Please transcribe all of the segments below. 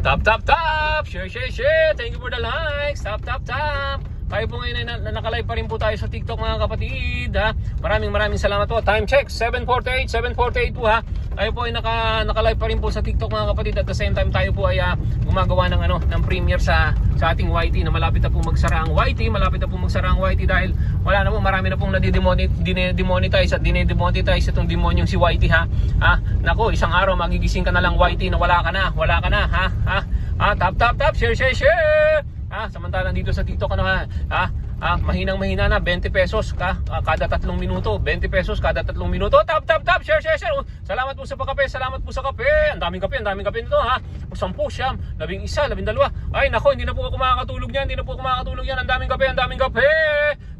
Tap, tap, tap! Share, share, share! Thank you for the likes! Tap, tap, tap! Tayo po ngayon ay na, na, nakalive pa rin po tayo sa TikTok mga kapatid ha. Maraming maraming salamat po. Time check 7:48, 7:48 po ha. Tayo po ay naka naka-live pa rin po sa TikTok mga kapatid at the same time tayo po ay ah, gumagawa ng ano ng premiere sa sa ating YT na malapit na po magsara ang YT, malapit na po magsara ang YT dahil wala na po marami na pong nadidemonetize at dinedemonetize itong demonyong si YT ha. Ha? Nako, isang araw magigising ka na lang YT na wala ka na, wala ka na ha. Ha? Ha? Tap tap tap, share share share. Ha, samantalang dito sa TikTok ano ha, ha, ha mahinang mahina na 20 pesos ka ah, kada tatlong minuto, 20 pesos kada tatlong minuto. Tap tap tap, share share share. Oh, Salamat po sa pagkape, salamat po sa kape. Ang daming kape, ang daming kape nito ha. O, Sampu, siyam, labing isa, labing dalawa. Ay nako, hindi na po ako makakatulog niyan, hindi na po ako makakatulog yan. Ang daming kape, ang daming kape.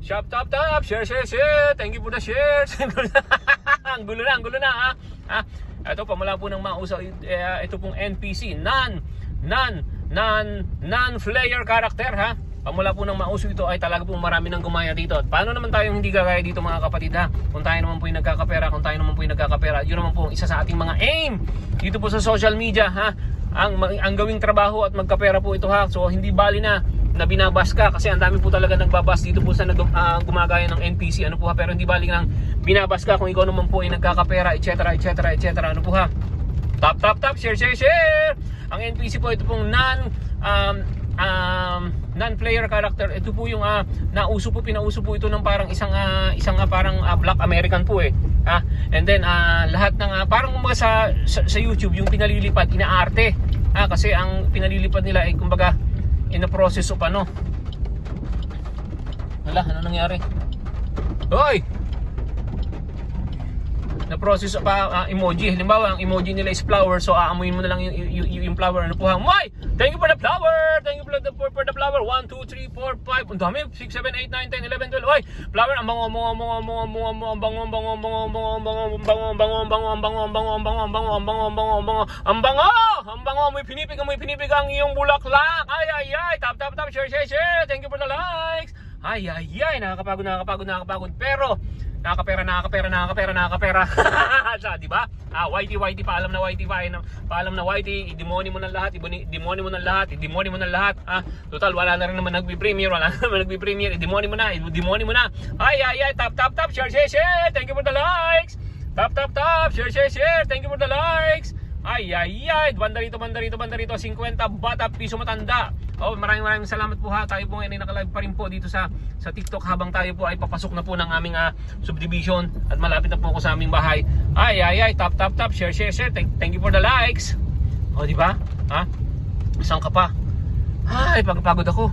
Shop tap tap, share share share. Thank you for the share. ang gulo na, ang gulo na ha. ha? Ito pamula po ng mauso, eh, ito pong NPC, non, non, non, non-flayer character ha. Pamula po ng mauso ito ay talaga po marami nang gumaya dito. At paano naman tayong hindi gagaya dito mga kapatid ha? Kung tayo naman po yung nagkakapera, kung tayo naman po yung nagkakapera, yun naman po isa sa ating mga aim dito po sa social media ha. Ang, ang gawing trabaho at magkapera po ito ha. So hindi bali na na binabas ka kasi ang dami po talaga nagbabas dito po sa nag, ah, gumagaya ng NPC ano po ha pero hindi bali nang binabas ka kung ikaw naman po ay nagkakapera etc etc etc ano po ha Tap, tap, tap, share, share, share! Ang NPC po, ito pong non, um, non-player character. Ito po yung uh, nauso po, pinauso po ito ng parang isang, ah, isang ah, parang ah, black American po eh. Ah, and then, ah, lahat ng, ah, parang kumbaga sa, sa, sa YouTube, yung pinalilipad, inaarte. Ah, kasi ang pinalilipad nila ay kumbaga, in the process of ano. Wala, ano nangyari? Hoy! na process pa ah, emoji. Halimbawa, ang emoji nila is flower, so aamuin mo na lang yung, yung, yung, flower. Ano po? Why? Thank you for the flower! Thank you for the, for, for the flower. 1, 2, 3, 4, 5. Ang dami. 6, 7, 8, 9, 10, 11, 12. Oy! Flower, ang bango, bango, bango, bango, bango, bango, bango, bango, bango, bango, bango, bango, bango, bango, ang bango, ang bango, ang bango, ang bango, ang bango, ang bango, ang bango, ang bango! Ang bango, amoy pinipig, amoy pinipig ang iyong bulaklak. Ay, ay, ay. Tap, tap, tap. Share, share, share. Thank you for the likes. Ay, ay, ay. Nakakapagod, nakakapagod, nakakapagod. Pero, nakakapera, nakakapera, nakakapera, nakakapera. Sa, di ba? Ah, whitey, whitey, paalam na whitey, paalam paalam na whitey, i-demoni mo ng lahat, i-demoni mo ng lahat, i-demoni mo ng lahat. Ah, total, wala na rin naman nagbi-premiere, wala na naman nagbi-premiere, i-demoni mo na, i-demoni mo na. Ay, ay, ay, tap, tap, tap, share, share, share. Thank you for the likes. Tap, tap, tap, share, share, share. Thank you for the likes. Ay, ay, ay, banda rito, banda rito, banda rito, 50 bata, piso matanda. Oh, maraming maraming salamat po ha. Tayo po ngayon ay nakalive pa rin po dito sa sa TikTok habang tayo po ay papasok na po ng aming ah, subdivision at malapit na po ako sa aming bahay. Ay, ay, ay, tap, tap, tap, share, share, share. Thank, thank you for the likes. Oh, di ba? Ha? Saan ka pa? Ay, pagpagod ako.